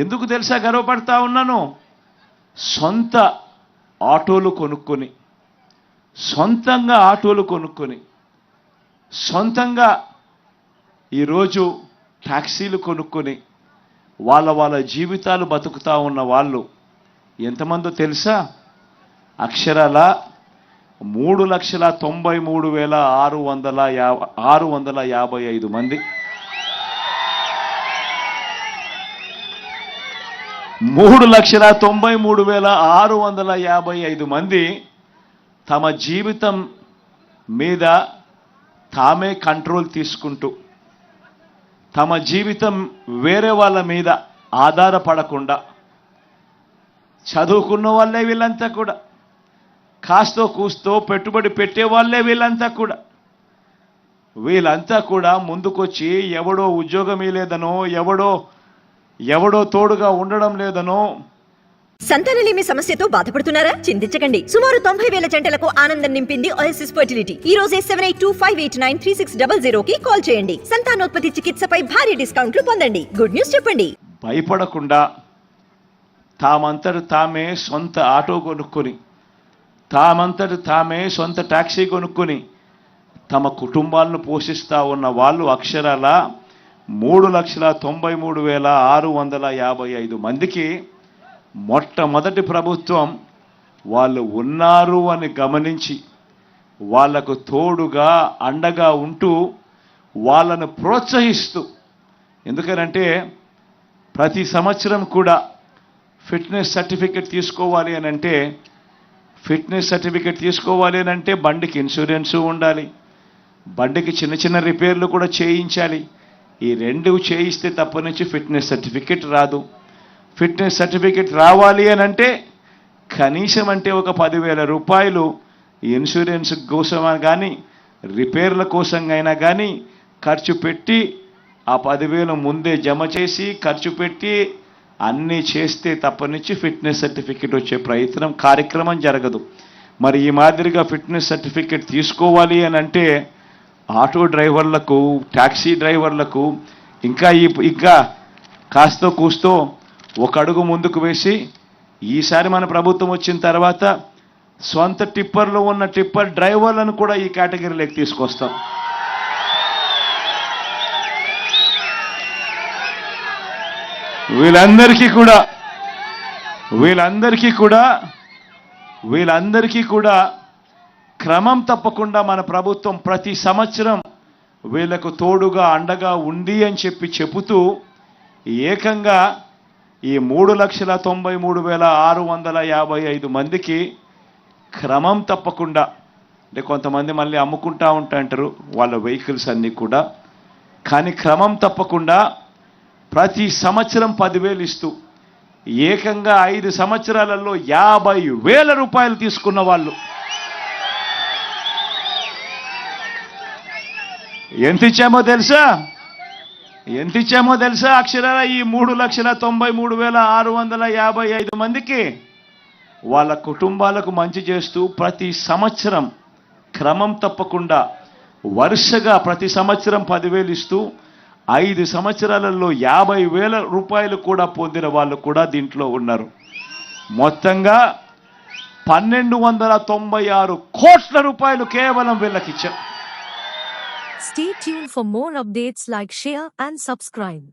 ఎందుకు తెలుసా గర్వపడతా ఉన్నాను? సొంత ఆటోలు కొనుక్కొని సొంతంగా ఆటోలు కొనుక్కొని సొంతంగా ఈరోజు ట్యాక్సీలు కొనుక్కొని వాళ్ళ వాళ్ళ జీవితాలు బతుకుతూ ఉన్న వాళ్ళు ఎంతమందో తెలుసా? అక్షరాల మూడు లక్షల తొంభై మూడు వేల ఆరు వందల యా ఆరు వందల యాభై ఐదు మంది. మూడు లక్షల తొంభై మూడు వేల ఆరు వందల యాభై ఐదు మంది తమ జీవితం మీద తామే కంట్రోల్ తీసుకుంటూ తమ జీవితం వేరే వాళ్ళ మీద ఆధారపడకుండా చదువుకున్న వాళ్ళే వీళ్ళంతా కూడా కాస్తో కూస్తో పెట్టుబడి పెట్టే వాళ్ళే వీళ్ళంతా కూడా వీళ్ళంతా కూడా ముందుకొచ్చి ఎవడో ఉద్యోగం లేదనో ఎవడో ఎవడో తోడుగా ఉండడం లేదనో సంతానలేమి సమస్యతో బాధపడుతున్నారా? చింతించకండి. సుమారు తొంభై వేల జంటలకు ఆనందం నింపింది ఓఎస్ఎస్ ఫర్టిలిటీ ఈ రోజే seven eight two five eight nine three six double zero కి కాల్ చేయండి. సంతానోత్పత్తి చికిత్సపై భారీ డిస్కౌంట్లు పొందండి. గుడ్ న్యూస్ చెప్పండి. భయపడకుండా తామంతట తామే సొంత ఆటో కొనుక్కొని తామంతట తామే సొంత ట్యాక్సీ కొనుక్కొని తమ కుటుంబాలను పోషిస్తూ ఉన్న వాళ్ళు అక్షరాల మూడు లక్షల తొంభై మూడు వేల ఆరు వందల యాభై ఐదు మందికి మొట్టమొదటి ప్రభుత్వం వాళ్ళు ఉన్నారు అని గమనించి వాళ్ళకు తోడుగా అండగా ఉంటూ వాళ్ళను ప్రోత్సహిస్తూ ఎందుకనంటే ప్రతి సంవత్సరం కూడా ఫిట్నెస్ సర్టిఫికెట్ తీసుకోవాలి అని అంటే ఫిట్నెస్ సర్టిఫికెట్ తీసుకోవాలి అని అంటే బండికి ఇన్సూరెన్సు ఉండాలి బండికి చిన్న చిన్న రిపేర్లు కూడా చేయించాలి ఈ రెండు చేయిస్తే తప్ప నుంచి ఫిట్నెస్ సర్టిఫికెట్ రాదు. ఫిట్నెస్ సర్టిఫికెట్ రావాలి అని అంటే కనీసం అంటే ఒక పదివేల రూపాయలు ఇన్సూరెన్స్ కోసం కానీ రిపేర్ల కోసం అయినా కానీ ఖర్చు పెట్టి ఆ పదివేలు ముందే జమ చేసి ఖర్చు పెట్టి అన్నీ చేస్తే తప్ప నుంచి ఫిట్నెస్ సర్టిఫికెట్ వచ్చే ప్రయత్నం కార్యక్రమం జరగదు. మరి ఈ మాదిరిగా ఫిట్నెస్ సర్టిఫికెట్ తీసుకోవాలి అని అంటే ఆటో డ్రైవర్లకు ట్యాక్సీ డ్రైవర్లకు ఇంకా ఈ ఇంకా కాస్తో కూస్తో ఒక అడుగు ముందుకు వేసి ఈసారి మన ప్రభుత్వం వచ్చిన తర్వాత సొంత టిప్పర్లో ఉన్న టిప్పర్ డ్రైవర్లను కూడా ఈ కేటగిరీలోకి తీసుకొస్తాం. వీళ్ళందరికీ కూడా వీళ్ళందరికీ కూడా వీళ్ళందరికీ కూడా క్రమం తప్పకుండా మన ప్రభుత్వం ప్రతి సంవత్సరం వీళ్ళకు తోడుగా అండగా ఉంది అని చెప్పి చెబుతూ ఏకంగా ఈ మూడు లక్షల తొంభై మూడు వేల ఆరు వందల యాభై ఐదు మందికి క్రమం తప్పకుండా అంటే కొంతమంది మళ్ళీ అమ్ముకుంటా ఉంటాంటారు వాళ్ళ వెహికల్స్ అన్నీ కూడా. కానీ క్రమం తప్పకుండా ప్రతి సంవత్సరం పదివేలు ఇస్తూ ఏకంగా ఐదు సంవత్సరాలలో యాభై వేల రూపాయలు తీసుకున్న వాళ్ళు. ఎంత ఇచ్చామో తెలుసా? ఎంత ఇచ్చామో తెలుసా అక్షరాల? ఈ మూడు లక్షల తొంభై మూడు వేల ఆరు వందల యాభై ఐదు మందికి వాళ్ళ కుటుంబాలకు మంచి చేస్తూ ప్రతి సంవత్సరం క్రమం తప్పకుండా వరుసగా ప్రతి సంవత్సరం పదివేలు ఇస్తూ ఐదు సంవత్సరాలలో యాభై వేల రూపాయలు కూడా పొందిన వాళ్ళు కూడా దీంట్లో ఉన్నారు. మొత్తంగా పన్నెండు వందల తొంభై ఆరు కోట్ల రూపాయలు కేవలం వీళ్ళకి Stay tuned for more updates like share and subscribe.